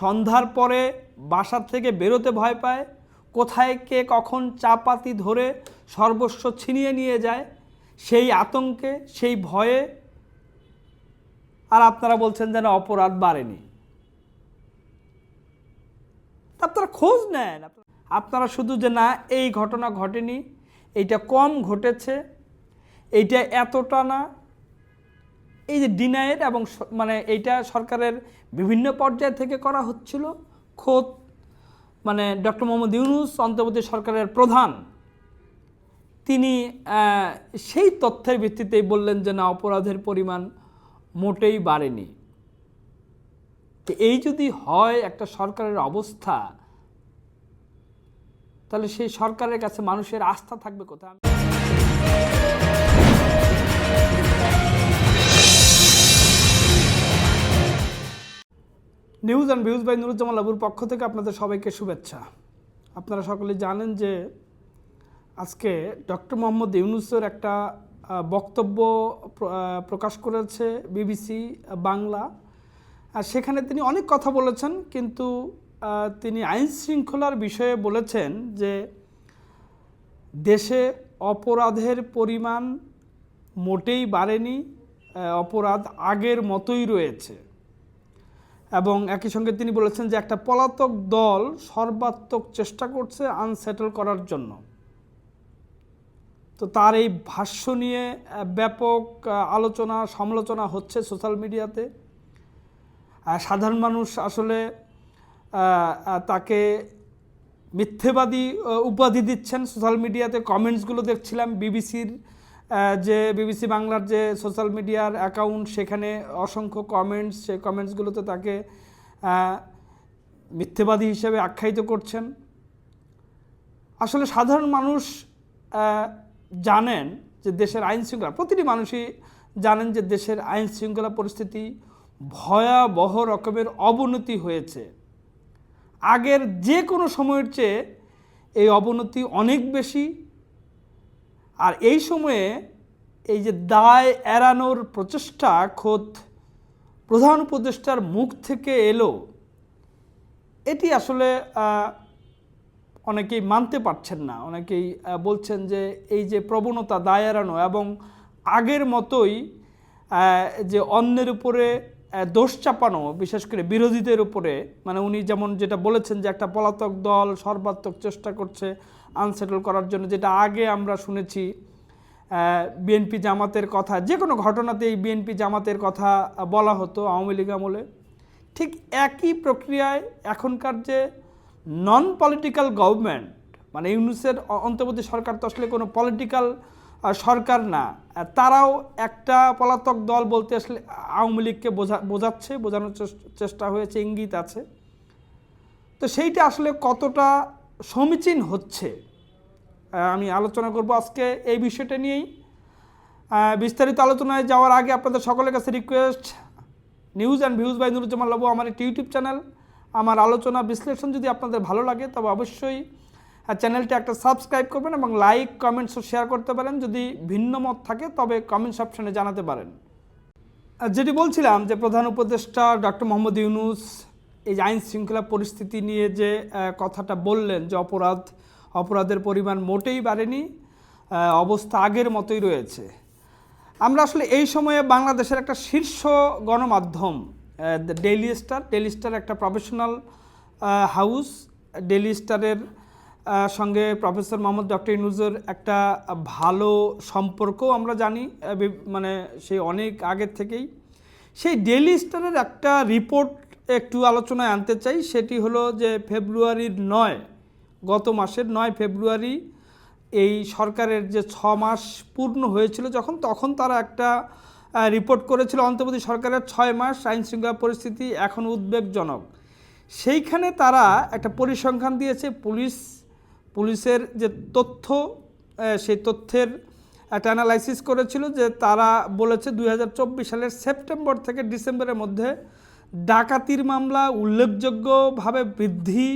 সন্ধ্যার পরে বাসার থেকে বেরোতে ভয় পায়, কোথায় কে কখন চাপাতি ধরে সর্বস্ব ছিনিয়ে নিয়ে যায়, সেই আতঙ্কে, সেই ভয়ে আর আপনারা বলছেন যেন অপরাধ বাড়েনি। আপনারা খোঁজ নেন। আপনারা শুধু যে না, এই ঘটনা ঘটেনি, এইটা কম ঘটেছে, এইটা এতটা না, এই যে ডিনায়ের এবং মানে এইটা সরকারের বিভিন্ন পর্যায় থেকে করা হচ্ছিল। খোদ মানে ডক্টর মোহাম্মদ ইউনুস অন্তর্বর্তী সরকারের প্রধান, তিনি সেই তথ্যের ভিত্তিতেই বললেন যে না, অপরাধের পরিমাণ মোটেই বাড়েনি। এই যদি হয় একটা সরকারের অবস্থা, তাহলে সেই সরকারের কাছে মানুষের আস্থা থাকবে কোথায়? News and views by Nuruzzaman লাবুর পক্ষ থেকে আপনাদের সবাইকে শুভেচ্ছা। আপনারা সকলে জানেন যে আজকে ডক্টর মোহাম্মদ ইউনুসের একটা বক্তব্য প্রকাশ করেছে বিবিসি বাংলা। আর সেখানে তিনি অনেক কথা বলেছেন, কিন্তু তিনি আইন শৃঙ্খলার বিষয়ে বলেছেন যে দেশে অপরাধের পরিমাণ মোটেই বাড়েনি অপরাধ আগের মতোই রয়েছে। এবং একই সঙ্গে তিনি বলেছেন যে একটা পলাতক দল সর্বাত্মক চেষ্টা করছে আনসেটেল করার জন্য। তো তার এই ভাষ্য নিয়ে ব্যাপক আলোচনা, সমালোচনা হচ্ছে সোশ্যাল মিডিয়াতে সাধারণ মানুষ আসলে তাকে মিথ্যেবাদী উপাধি দিচ্ছেন সোশ্যাল মিডিয়াতে কমেন্টসগুলো দেখছিলাম বিবিসির যে বিবিসি বাংলার যে সোশ্যাল মিডিয়ার অ্যাকাউন্ট, সেখানে অসংখ্য কমেন্টস সেই কমেন্টসগুলোতে তাকে মিথ্যেবাদী হিসেবে আখ্যায়িত করছেন। আসলে সাধারণ মানুষ জানেন যে দেশের আইন শৃঙ্খলা, প্রতিটি মানুষই জানেন যে দেশের আইন শৃঙ্খলা পরিস্থিতি ভয়াবহ রকমের অবনতি হয়েছে। আগের যে কোনো সময়ের চেয়ে এই অবনতি অনেক বেশি। আর এই সময়ে এই যে দায় এড়ানোর প্রচেষ্টা খোদ প্রধান উপদেষ্টার মুখ থেকে এলো, এটি আসলে অনেকেই মানতে পারছেন না। অনেকেই বলছেন যে এই যে প্রবণতা দায় এড়ানো এবং আগের মতোই যে অন্যের উপরে দোষ চাপানো, বিশেষ করে বিরোধীদের উপরে মানে উনি যেমন যেটা বলেছেন যে একটা পলাতক দল সর্বাত্মক চেষ্টা করছে আনসেটেল করার জন্য, যেটা আগে আমরা শুনেছি বিএনপি জামাতের কথা, যে কোনো ঘটনাতেই বিএনপি জামাতের কথা বলা হতো আওয়ামী লীগ আমলে। ঠিক একই প্রক্রিয়ায় এখনকার যে নন পলিটিক্যাল গভর্নমেন্ট মানে ইউনুসের অন্তর্বর্তী সরকার তো আসলে কোনো পলিটিক্যাল সরকার না তারাও একটা পলাতক দল বলতে আসলে আওয়ামী লীগকে বোঝা, বোঝাচ্ছে, বোঝানোর চেষ্টা হয়েছে, ইঙ্গিত আছে। তো সেইটা আসলে কতটা সমীচীন হচ্ছে। আমি আলোচনা করব আজকে এই বিষয়টা নিয়েই। বিস্তারিত আলোচনায় যাওয়ার আগে আপনাদের সকলের কাছে request news and views by Nuruzzaman Labu, আমার একটি ইউটিউব চ্যানেল। আমার আলোচনা বিশ্লেষণ যদি আপনাদের ভালো লাগে, তবে অবশ্যই চ্যানেলটি একটা সাবস্ক্রাইব করবেন এবং লাইক কমেন্টস শেয়ার করতে পারেন। যদি ভিন্ন মত থাকে, তবে কমেন্টস অপশনে জানাতে পারেন। যেটি বলছিলাম যে প্রধান উপদেষ্টা ডক্টর মোহাম্মদ ইউনুস এই যে আইন শৃঙ্খলা পরিস্থিতি নিয়ে যে কথাটা বললেন যে অপরাধ, অপরাধের পরিমাণ মোটেই বাড়েনি অবস্থা আগের মতোই রয়েছে। আমরা আসলে এই সময়ে বাংলাদেশের একটা শীর্ষ গণমাধ্যম ডেইলি স্টার ডেইলি স্টার একটা প্রফেশনাল হাউস ডেইলি স্টারের সঙ্গে প্রফেসর মোহাম্মদ ডক্টর ইনুজের একটা ভালো সম্পর্ক আমরা জানি মানে সেই অনেক আগের থেকেই। সেই ডেইলি স্টারের একটা রিপোর্ট একটু আলোচনায় আনতে চাই, সেটি হলো যে ফেব্রুয়ারির নয়, গত মাসের নয় ফেব্রুয়ারি এই সরকারের যে ছ মাস পূর্ণ হয়েছিল যখন, তখন তারা একটা রিপোর্ট করেছিল অন্তর্বর্তী সরকারের ছয় মাস আইন শৃঙ্খলা পরিস্থিতি এখন উদ্বেগজনক। সেইখানে তারা একটা পরিসংখ্যান দিয়েছে, পুলিশ, পুলিশের যে তথ্য সেই তথ্যের একটা অ্যানালাইসিস করেছিল যে তারা বলেছে দু হাজার চব্বিশ সালের সেপ্টেম্বর থেকে ডিসেম্বরের মধ্যে ডাকাতির মামলা উল্লেখযোগ্যভাবে বৃদ্ধি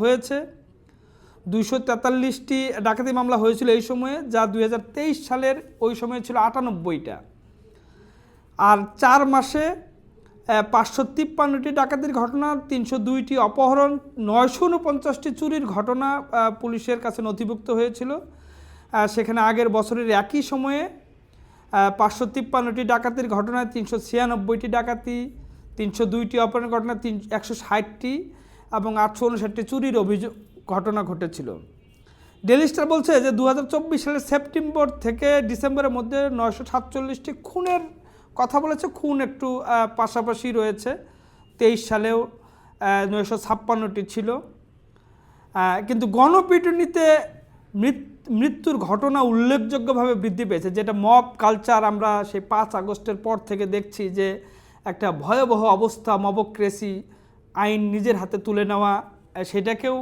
হয়েছে। দুইশো তেতাল্লিশটি ডাকাতি মামলা হয়েছিল এই সময়ে, যা দুই হাজার তেইশ সালের ওই সময়ে ছিল আটানব্বইটা। আর চার মাসে পাঁচশো তিপ্পান্নটি ডাকাতির ঘটনা, তিনশো দুইটি অপহরণ, নয়শো উনপঞ্চাশটি চুরির ঘটনা পুলিশের কাছে নথিভুক্ত হয়েছিল। সেখানে আগের বছরের একই সময়ে পাঁচশো তিপ্পান্নটি ডাকাতির ঘটনায় তিনশো ছিয়ানব্বইটি ডাকাতি তিনশো দুইটি অপহরণের ঘটনা, তিন, একশো ষাটটি এবং আটশো উনষাটটি চুরির অভিযোগ, ঘটনা ঘটেছিল। ডেলি স্টার বলছে যে দু হাজার চব্বিশ সালের সেপ্টেম্বর থেকে ডিসেম্বরের মধ্যে নয়শো সাতচল্লিশটি খুনের কথা বলেছে। খুন একটু পাশাপাশি রয়েছে। তেইশ সালেও নয়শো ছাপ্পান্নটি ছিল। কিন্তু গণপিটুনিতে মৃত- মৃত্যুর ঘটনা উল্লেখযোগ্যভাবে বৃদ্ধি পেয়েছে। যেটা মব কালচার আমরা সেই পাঁচ আগস্টের পর থেকে দেখছি যে একটা ভয়াবহ অবস্থা, মবক্রেসি আইন নিজের হাতে তুলে নেওয়া সেটাকেও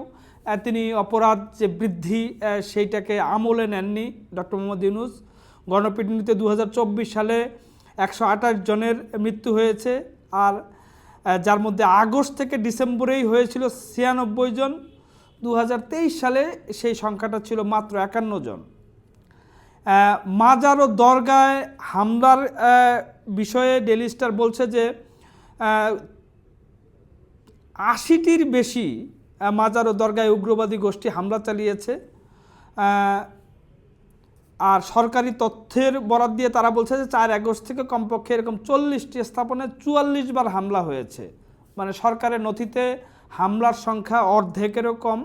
তিনি অপরাধ যে বৃদ্ধি সেইটাকে আমলে নেননি ডক্টর মোহাম্মদ ইউনুস। গণপিটুনিতে দু সালে একশো আঠাশ জনের মৃত্যু হয়েছে আর যার মধ্যে আগস্ট থেকে ডিসেম্বরেই হয়েছিল ছিয়ানব্বই জন। দু হাজার তেইশ সালে সেই সংখ্যাটা ছিল মাত্র একান্ন জন। মাজার ও দরগায় হামলার বিষয়ে ডেলি স্টার বলছে যে আশিটির বেশি মাজার ও দরগায় উগ্রবাদী গোষ্ঠী হামলা চালিয়েছে। আর সরকারি তথ্যের বরাদ দিয়ে তারা বলছে যে, চার আগস্ট থেকে কমপক্ষে এরকম চল্লিশটি স্থাপনে চুয়াল্লিশ বার হামলা হয়েছে। মানে সরকারের নথিতে হামলার সংখ্যা অর্ধেকেরও কম।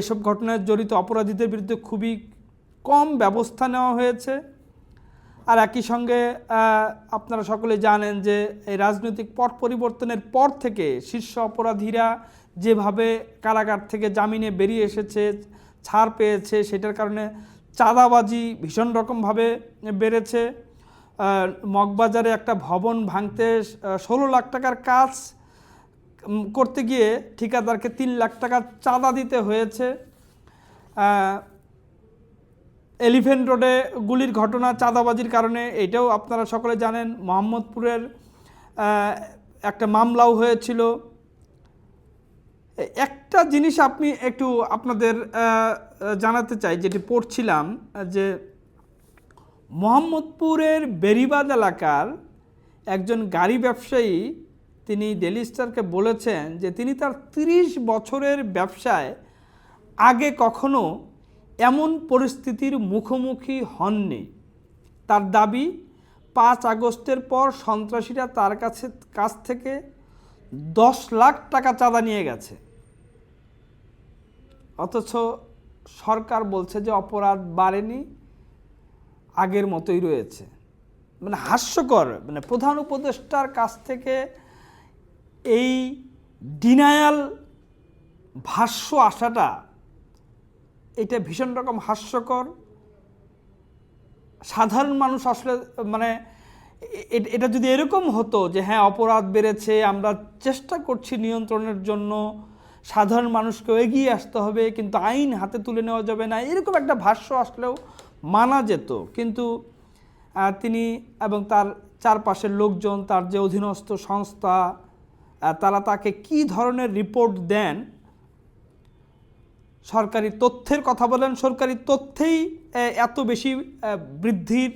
এসব ঘটনায় জড়িত অপরাধীদের বিরুদ্ধে খুবই কম ব্যবস্থা নেওয়া হয়েছে। আর একই সঙ্গে আপনারা সকলে জানেন যে এই রাজনৈতিক পট পরিবর্তনের পর থেকে শীর্ষ অপরাধীরা যেভাবে কারাগার থেকে জামিনে বেরিয়ে এসেছে, ছাড় পেয়েছে, সেটার কারণে চাঁদাবাজি ভীষণ রকমভাবে বেড়েছে। মগবাজারে একটা ভবন ভাঙতে ষোলো লাখ টাকার কাজ করতে গিয়ে ঠিকাদারকে তিন লাখ টাকা চাঁদা দিতে হয়েছে। এলিফেন্ট রোডে গুলির ঘটনা, চাঁদাবাজির কারণে, এটাও আপনারা সকলে জানেন, মোহাম্মদপুরের একটা মামলাও হয়েছিল। একটা জিনিস আপনি একটু আপনাদের জানাতে চাই, যেটি পড়ছিলাম, যে মোহাম্মদপুরের বেরিবাদ এলাকার একজন গাড়ি ব্যবসায়ী, তিনি ডেলি স্টারকে বলেছেন যে তিনি তার তিরিশ বছরের ব্যবসায় আগে কখনো এমন পরিস্থিতির মুখোমুখি হননি। তার দাবি, পাঁচ আগস্টের পর সন্ত্রাসীরা তার কাছে, কাছ থেকে দশ লাখ টাকা চাঁদা নিয়ে গেছে। অথচ সরকার বলছে যে অপরাধ বাড়েনি, আগের মতোই রয়েছে। মানে হাস্যকর মানে প্রধান উপদেষ্টার কাছ থেকে এই ডিনায়াল ভাষ্য আসাটা এটা ভীষণ রকম হাস্যকর। সাধারণ মানুষ আসলে মানে এটা যদি এরকম হতো যে হ্যাঁ অপরাধ বেড়েছে, আমরা চেষ্টা করছি নিয়ন্ত্রণের জন্য, সাধারণ মানুষকে এগিয়ে আসতে হবে, কিন্তু আইন হাতে তুলে নেওয়া যাবে না, এরকম একটা ভাষ্য আসলেও মানা যেত। কিন্তু তিনি এবং তার চারপাশের লোকজন, তার যে অধীনস্থ সংস্থা তারা তাকে কি ধরনের রিপোর্ট দেন সরকারি তথ্যের কথা বলেন, সরকারি তথ্যেই এত বেশি বৃদ্ধির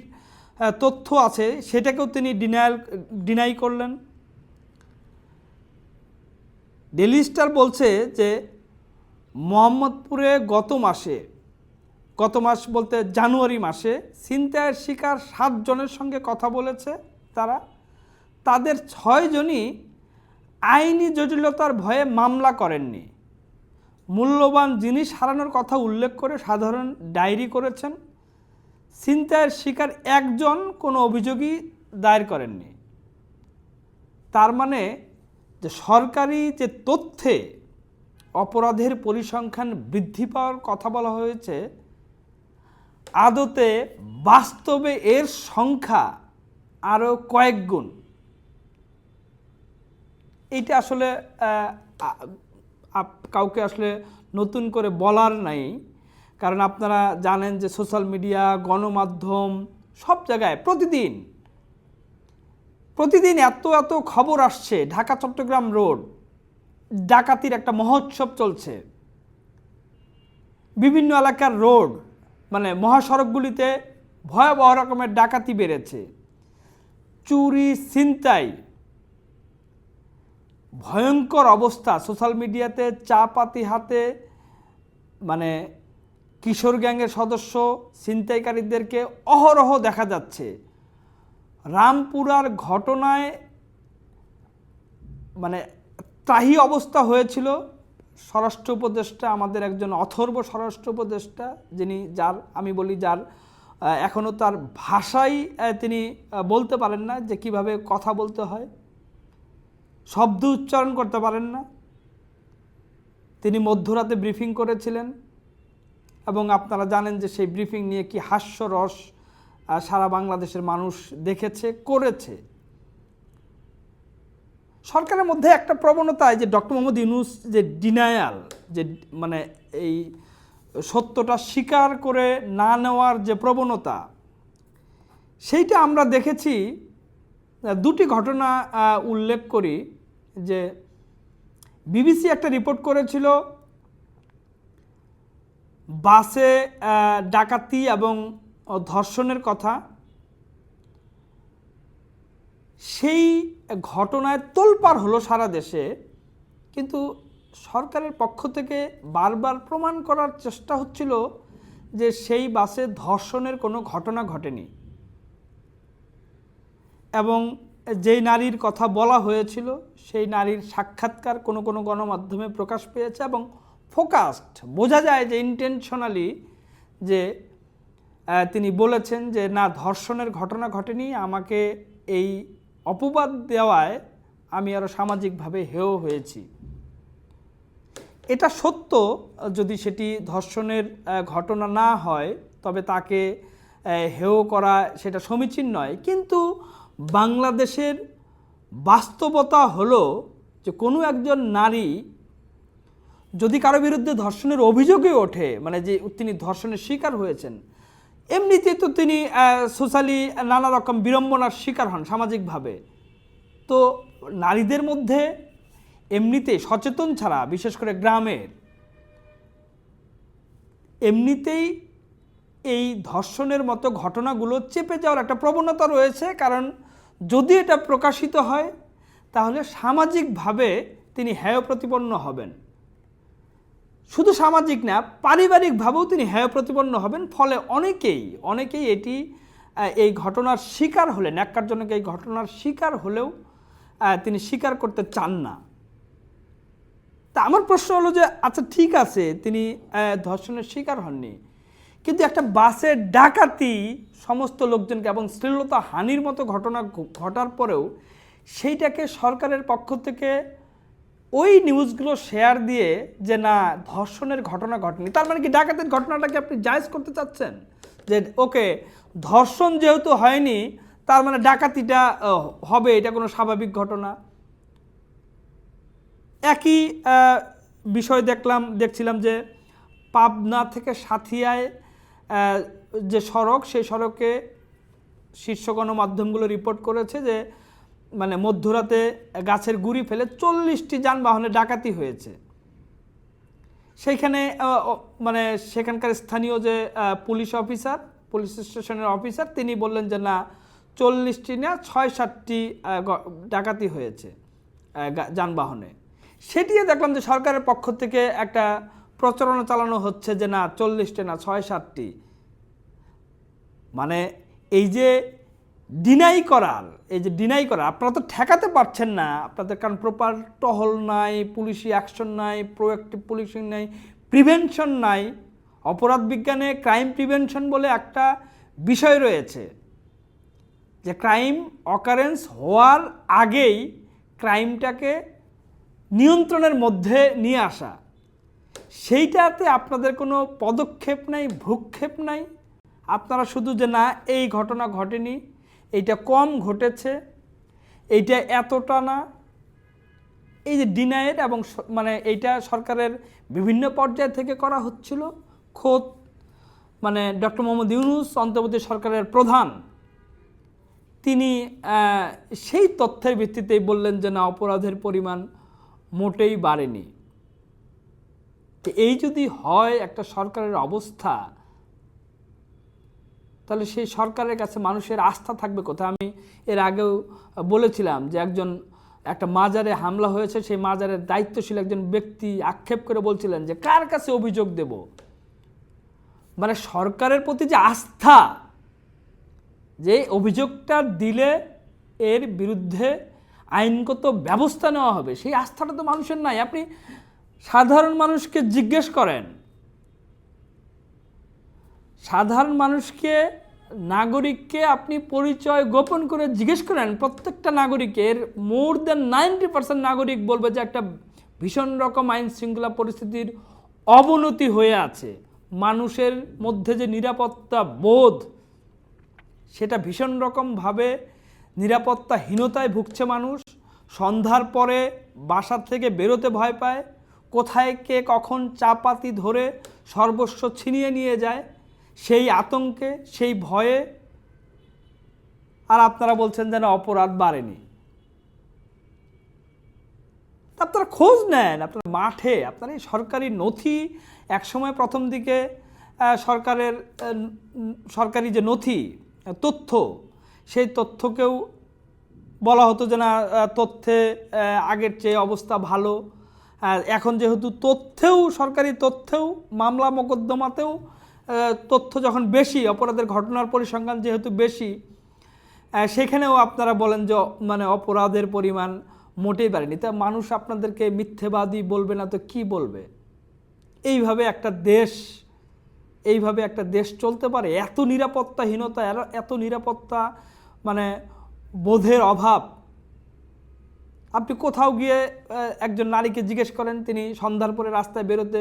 তথ্য আছে, সেটাকেও তিনি ডিনায়াল ডিনাই করলেন। ডেলি স্টার বলছে যে, মোহাম্মদপুরে গত মাসে, গত মাস বলতে জানুয়ারি মাসে ছিনতাইয়ের শিকার সাতজনের সঙ্গে কথা বলেছে তারা। তাদের ছয়জনই আইনি জটিলতার ভয়ে মামলা করেননি। মূল্যবান জিনিস হারানোর কথা উল্লেখ করে সাধারণ ডায়েরি করেছেন। ছিনতাইয়ের শিকার একজন কোনো অভিযোগই দায়ের করেননি। তার মানে যে সরকারি যে তথ্যে অপরাধের পরিসংখ্যান বৃদ্ধি পাওয়ার কথা বলা হয়েছে, আদতে বাস্তবে এর সংখ্যা আরও কয়েক গুণ। এইটা আসলে কাউকে আসলে নতুন করে বলার নাই। কারণ আপনারা জানেন যে সোশ্যাল মিডিয়া, গণমাধ্যম সব জায়গায় প্রতিদিন প্রতিদিন এত এত খবর আসছে। ঢাকা, চট্টগ্রাম রোড, ডাকাতির একটা মহোৎসব চলছে। বিভিন্ন এলাকার রোড মানে মহাসড়কগুলিতে ভয়াবহ রকমের ডাকাতি বেড়েছে। চুরি, ছিনতাই ভয়ঙ্কর অবস্থা। সোশ্যাল মিডিয়াতে চা পাতি হাতে মানে কিশোর গ্যাংয়ের সদস্য, ছিনতাইকারীদেরকে অহরহ দেখা যাচ্ছে। রামপুরার ঘটনায় মানে ত্রাহি অবস্থা হয়েছিল। স্বরাষ্ট্র উপদেষ্টা, আমাদের একজন অথর্ব স্বরাষ্ট্র উপদেষ্টা, যিনি যার, আমি বলি যার এখনও তার ভাষাই তিনি বলতে পারেন না যে কীভাবে কথা বলতে হয়। শব্দ উচ্চারণ করতে পারেন না। তিনি মধ্যরাতে ব্রিফিং করেছিলেন এবং আপনারা জানেন যে সেই ব্রিফিং নিয়ে কি হাস্যরস সারা বাংলাদেশের মানুষ দেখেছে, করেছে। সরকারের মধ্যে একটা প্রবণতা যে ডক্টর মোহাম্মদ ইউনুস যে ডিনায়াল যে মানে এই সত্যটা স্বীকার করে না নেওয়ার যে প্রবণতা, সেইটা আমরা দেখেছি। দুটি ঘটনা উল্লেখ করি। যে বিবিসি একটা রিপোর্ট করেছিল, বাসে ডাকাতি এবং ধর্ষণের কথা। সেই ঘটনায় তোলপাড় হলো সারা দেশে, কিন্তু সরকারের পক্ষ থেকে বারবার প্রমাণ করার চেষ্টা হচ্ছিল যে সেই বাসে ধর্ষণের কোনো ঘটনা ঘটেনি। এবং যেই নারীর কথা বলা হয়েছিল, সেই নারীর সাক্ষাৎকার কোনো কোনো গণমাধ্যমে প্রকাশ পেয়েছে এবং ফোকাসড। বোঝা যায় যে ইন্টেনশনালি যে তিনি বলেছেন যে, না, ধর্ষণের ঘটনা ঘটেনি, আমাকে এই অপবাদ দেওয়ায় আমি আরও সামাজিকভাবে হেয় হয়েছি। এটা সত্য, যদি সেটি ধর্ষণের ঘটনা না হয়, তবে তাকে হেয় করা সেটা সমীচীন নয়। কিন্তু বাংলাদেশের বাস্তবতা হলো যে কোনো একজন নারী যদি কারও বিরুদ্ধে ধর্ষণের অভিযোগে ওঠে মানে যে তিনি ধর্ষণের শিকার হয়েছেন এমনিতে তো তিনি সোশ্যালি নানা রকম বিড়ম্বনার শিকার হন সামাজিকভাবে। তো নারীদের মধ্যে এমনিতে সচেতন ছাড়া, বিশেষ করে গ্রামের, এমনিতেই এই ধর্ষণের মতো ঘটনাগুলো চেপে যাওয়ার একটা প্রবণতা রয়েছে। কারণ যদি এটা প্রকাশিত হয়, তাহলে সামাজিকভাবে তিনি হেয় প্রতিপন্ন হবেন। শুধু সামাজিক না, পারিবারিকভাবেও তিনি হেয় প্রতিপন্ন হবেন, ফলে অনেকেই অনেকেই এটি এই ঘটনার শিকার হলে, ন্যাক্কারজনক এই ঘটনার শিকার হলেও তিনি স্বীকার করতে চান না। তা আমার প্রশ্ন হলো যে আচ্ছা ঠিক আছে, তিনি ধর্ষণের শিকার হননি কিন্তু একটা বাসের ডাকাতি সমস্ত লোকজনকে এবং শ্লীলতা হানির মতো ঘটনা ঘটার পরেও সেইটাকে সরকারের পক্ষ থেকে ওই নিউজগুলো শেয়ার দিয়ে যে না, ধর্ষণের ঘটনা ঘটেনি। তার মানে কি ডাকাতের ঘটনাটাকে আপনি জায়জ করতে চাচ্ছেন? যে ওকে, ধর্ষণ যেহেতু হয়নি, তার মানে ডাকাতিটা হবে, এটা কোনো স্বাভাবিক ঘটনা? একই বিষয় দেখলাম, দেখছিলাম যে পাবনা থেকে সাথিয়ায় যে সড়ক, সেই সড়কে শীর্ষ গণমাধ্যমগুলো রিপোর্ট করেছে যে মানে মধ্যরাতে গাছের গুড়ি ফেলে চল্লিশটি যানবাহনে ডাকাতি হয়েছে। সেইখানে মানে সেখানকার স্থানীয় যে পুলিশ অফিসার, পুলিশ স্টেশনের অফিসার, তিনি বললেন যে, না, চল্লিশটি না ছয় সাতটি ডাকাতি হয়েছে যানবাহনে। সেটিও দেখলাম যে সরকারের পক্ষ থেকে একটা প্রচারণা চালানো হচ্ছে যে না, চল্লিশটি না, ছয়, সাতটি। মানে এই যে ডিনাই করার, এই যে ডিনাই করা আপনারা তো ঠেকাতে পারছেন না। আপনাদের কারণ প্রপার টহল নাই পুলিশি অ্যাকশন নাই প্রোয়াক্টিভ পুলিশিং নাই প্রিভেনশন নাই। অপরাধ বিজ্ঞানে ক্রাইম প্রিভেনশন বলে একটা বিষয় রয়েছে। যে ক্রাইম অকারেন্স হওয়ার আগেই ক্রাইমটাকে নিয়ন্ত্রণের মধ্যে নিয়ে আসা। সেইটাতে আপনাদের কোনো পদক্ষেপ নাই ভ্রুক্ষেপ নাই। আপনারা শুধু যে না, এই ঘটনা ঘটেনি, এইটা কম ঘটেছে, এইটা এতটা না। এই যে ডিনায়ের এবং মানে এইটা সরকারের বিভিন্ন পর্যায় থেকে করা হচ্ছিল, খোদ মানে ডক্টর মোহাম্মদ ইউনুস অন্তর্বর্তী সরকারের প্রধান, তিনি সেই তথ্যের ভিত্তিতেই বললেন যে না, অপরাধের পরিমাণ মোটেই বাড়েনি। তো এই যদি হয় একটা সরকারের অবস্থা, তাহলে সেই সরকারের কাছে মানুষের আস্থা থাকবে কোথায়? আমি এর আগেও বলেছিলাম যে একজন, একটা মাজারে হামলা হয়েছে, সেই মাজারের দায়িত্বশীল একজন ব্যক্তি আক্ষেপ করে বলছিলেন যে কার কাছে অভিযোগ দেব? মানে সরকারের প্রতি যে আস্থা, যে অভিযোগটা দিলে এর বিরুদ্ধে আইনগত ব্যবস্থা নেওয়া হবে, সেই আস্থাটা তো মানুষের নাই। আপনি সাধারণ মানুষকে জিজ্ঞেস করেন, সাধারণ মানুষকে, নাগরিককে আপনি পরিচয় গোপন করে জিজ্ঞেস করেন, প্রত্যেকটা নাগরিকের মোর দেন নাইনটি পার্সেন্ট নাগরিক বলবে যে একটা ভীষণ রকম আইন শৃঙ্খলা পরিস্থিতির অবনতি হয়ে আছে। মানুষের মধ্যে যে নিরাপত্তা বোধ, সেটা ভীষণ রকমভাবে নিরাপত্তাহীনতায় ভুগছে মানুষ। সন্ধ্যার পরে বাসার থেকে বেরোতে ভয় পায়। কোথায় কে কখন চাপাতি ধরে সর্বস্ব ছিনিয়ে নিয়ে যায়, সেই আতঙ্কে, সেই ভয়ে, আর আপনারা বলছেন যেন অপরাধ বাড়েনি। আপনারা খোঁজ নেন, আপনার মাঠে, আপনার এই সরকারি নথি, একসময় প্রথম দিকে সরকারের সরকারি যে নথি তথ্য, সেই তথ্যকেও বলা হতো যে না তথ্যে আগের চেয়ে অবস্থা ভালো আর এখন যেহেতু তথ্যেও, সরকারি তথ্যেও, মামলা মোকদ্দমাতেও তথ্য যখন বেশি, অপরাধের ঘটনার পরিসংখ্যান যেহেতু বেশি সেখানেও আপনারা বলেন যে মানে অপরাধের পরিমাণ মোটেই বাড়েনি। তা মানুষ আপনাদেরকে মিথ্যেবাদী বলবে না, তো কি বলবে? এইভাবে একটা দেশ, এইভাবে একটা দেশ চলতে পারে? এত নিরাপত্তাহীনতা এত নিরাপত্তা মানে বোধের অভাব আপনি কোথাও গিয়ে একজন নারীকে জিজ্ঞেস করেন, তিনি সন্ধ্যার পরে রাস্তায় বেরোতে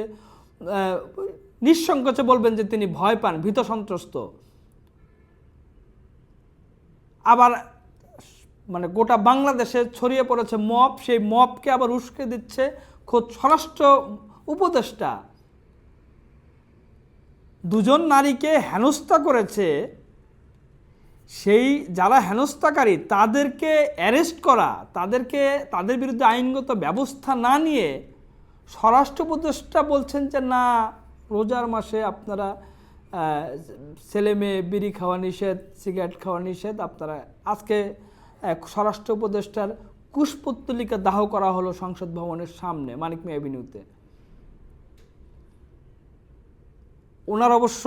নিঃসংকোচে বলবেন যে তিনি ভয় পান, ভীত সন্ত্রস্ত। আবার মানে গোটা বাংলাদেশে ছড়িয়ে পড়েছে মপ সেই মপকে আবার উস্কে দিচ্ছে খোদ স্বরাষ্ট্র উপদেষ্টা। দুজন নারীকে হেনস্থা করেছে সেই যারা হেনস্থাকারী, তাদেরকে অ্যারেস্ট করা, তাদেরকে, তাদের বিরুদ্ধে আইনগত ব্যবস্থা না নিয়ে স্বরাষ্ট্র উপদেষ্টা বলছেন যে, না, রোজার মাসে আপনারা ছেলে মেয়ে বিড়ি খাওয়া নিষেধ, সিগারেট খাওয়া নিষেধ, আপনারা আজকে স্বরাষ্ট্র উপদেষ্টার কুশপুত্তলিকা দাহ করা হলো সংসদ ভবনের সামনে, মানিক মে অ্যাভিনিউতে ওনার অবশ্য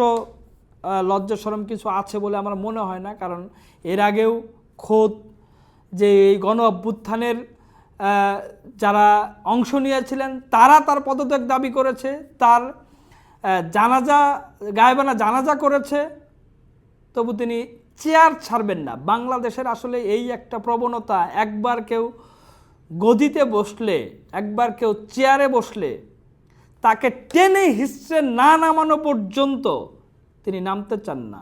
লজ্জা সরম কিছু আছে বলে আমার মনে হয় না, কারণ এর আগেও খোদ যে এই গণ অভ্যুত্থানের যারা অংশ নিয়েছিলেন, তারা তার পদত্যাগ দাবি করেছে, তার জানাজা, গায়েবানা জানাজা করেছে, তবু তিনি চেয়ার ছাড়বেন না। বাংলাদেশের আসলে এই একটা প্রবণতা, একবার কেউ গদিতে বসলে, একবার কেউ চেয়ারে বসলে, তাকে টেনে হিসড়ে না নামানো পর্যন্ত তিনি নামতে চান না।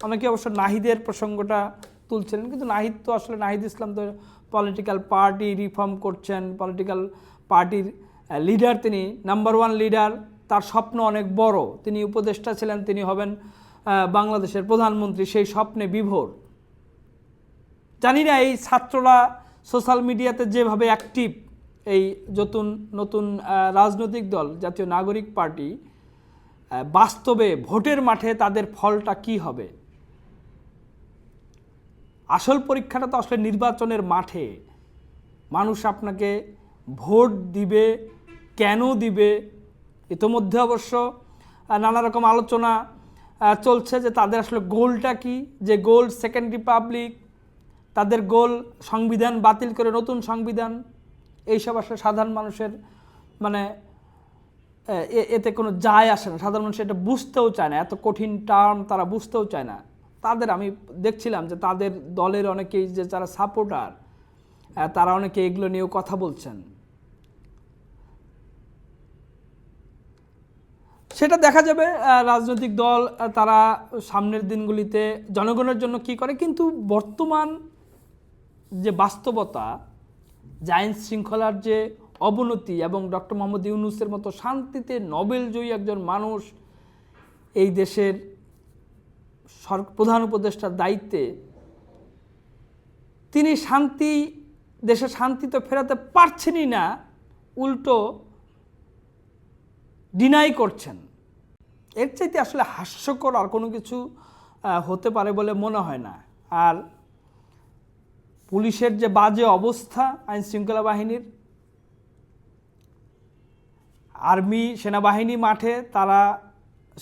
অনেকে অবশ্য নাহিদের প্রসঙ্গটা তুলছিলেন, কিন্তু নাহিদ তো আসলে নাহিদ ইসলাম তো পলিটিক্যাল পার্টি রিফর্ম করছেন পলিটিক্যাল পার্টির লিডার তিনি নাম্বার ওয়ান লিডার তার স্বপ্ন অনেক বড়। তিনি উপদেষ্টা ছিলেন, তিনি হবেন বাংলাদেশের প্রধানমন্ত্রী, সেই স্বপ্নে বিভোর। জানি না এই ছাত্ররা সোশ্যাল মিডিয়াতে যেভাবে অ্যাক্টিভ এই নতুন নতুন রাজনৈতিক দল, জাতীয় নাগরিক পার্টি বাস্তবে ভোটের মাঠে তাদের ফলটা কি হবে? আসল পরীক্ষাটা তো আসলে নির্বাচনের মাঠে। মানুষ আপনাকে ভোট দিবে, কেন দিবে? ইতোমধ্যে অবশ্য নানা রকম আলোচনা চলছে যে তাদের আসলে গোলটা কি? যে গোল সেকেন্ড রিপাবলিক তাদের গোল সংবিধান বাতিল করে নতুন সংবিধান, এইসব আসলে সাধারণ মানুষের মানে এতে কোনো যায় আসে না। সাধারণ মানুষ এটা বুঝতেও চায় না। এত কঠিন টার্ম তারা বুঝতেও চায় না। তাদের আমি দেখছিলাম যে তাদের দলের অনেকেই যে যারা সাপোর্টার তারা অনেকে এগুলো নিয়েও কথা বলছেন। সেটা দেখা যাবে রাজনৈতিক দল তারা সামনের দিনগুলিতে জনগণের জন্য কি করে, কিন্তু বর্তমান যে বাস্তবতা যে আইন শৃঙ্খলার যে অবনতি এবং ডক্টর মোহাম্মদ ইউনুসের মতো শান্তিতে নোবেলজয়ী একজন মানুষ এই দেশের সর- প্রধান উপদেষ্টার দায়িত্বে, তিনি শান্তি দেশে শান্তি তো ফেরাতে পারছেনই না, উল্টো ডিনাই করছেন। এর চাইতে আসলে হাস্যকর আর কোনো কিছু হতে পারে বলে মনে হয় না। আর পুলিশের যে বাজে অবস্থা আইন শৃঙ্খলা বাহিনীর আর্মি সেনাবাহিনী মাঠে তারা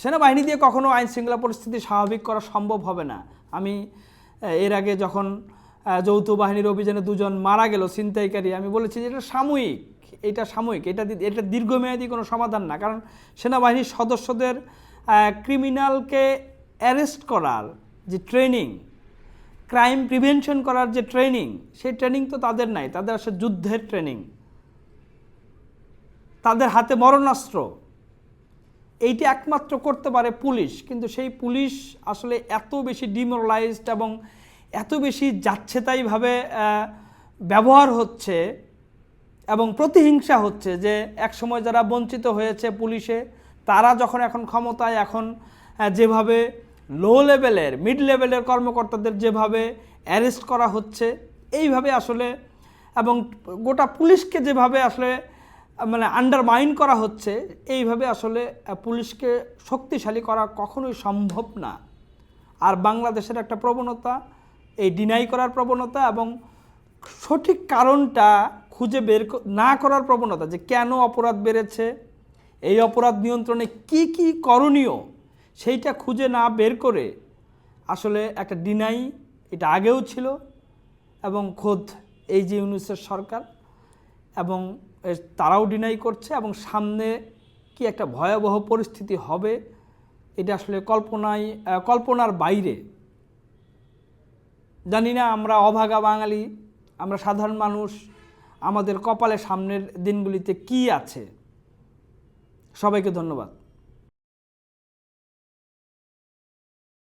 সেনাবাহিনী দিয়ে কখনো আইন শৃঙ্খলা পরিস্থিতি স্বাভাবিক করা সম্ভব হবে না। আমি এর আগে যখন যৌথ বাহিনীর অভিযানে দুজন মারা গেল ছিনতাইকারী, আমি বলেছি যে এটা সাময়িক এটা সাময়িক, এটা এটা দীর্ঘমেয়াদী কোনো সমাধান না। কারণ সেনাবাহিনীর সদস্যদের ক্রিমিনালকে অ্যারেস্ট করার যে ট্রেনিং, ক্রাইম প্রিভেনশন করার যে ট্রেনিং, সেই ট্রেনিং তো তাদের নাই, তাদের আসলে যুদ্ধের ট্রেনিং। তাদের হাতে মরণাস্ত্র। এইটি একমাত্র করতে পারে পুলিশ কিন্তু সেই পুলিশ আসলে এত বেশি ডিমোরালাইজড এবং এত বেশি যাচ্ছেতাইভাবে আহ, ব্যবহার হচ্ছে এবং প্রতিহিংসা হচ্ছে যে একসময় যারা বঞ্চিত হয়েছে পুলিশে তারা যখন এখন ক্ষমতায় এখন যেভাবে লো লেভেলের মিড লেভেলের কর্মকর্তাদের যেভাবে অ্যারেস্ট করা হচ্ছে এইভাবে আসলে এবং গোটা পুলিশকে যেভাবে আসলে মানে আন্ডারমাইন করা হচ্ছে, এইভাবে আসলে পুলিশকে শক্তিশালী করা কখনোই সম্ভব না। আর বাংলাদেশের একটা প্রবণতা, এই ডিনাই করার প্রবণতা এবং সঠিক কারণটা খুঁজে বের না করার প্রবণতা যে কেন অপরাধ বেড়েছে, এই অপরাধ নিয়ন্ত্রণে কি কি করণীয়, সেইটা খুঁজে না বের করে আসলে একটা ডিনাই এটা আগেও ছিল এবং খোদ এই যে ইউনিসের সরকার এবং তারাও ডিনাই করছে এবং সামনে কি একটা ভয়াবহ পরিস্থিতি হবে, এটা আসলে কল্পনায় কল্পনার বাইরে। জানি না, আমরা অভাগা বাঙালি, আমরা সাধারণ মানুষ, আমাদের কপালে সামনের দিনগুলিতে কি আছে? সবাইকে ধন্যবাদ।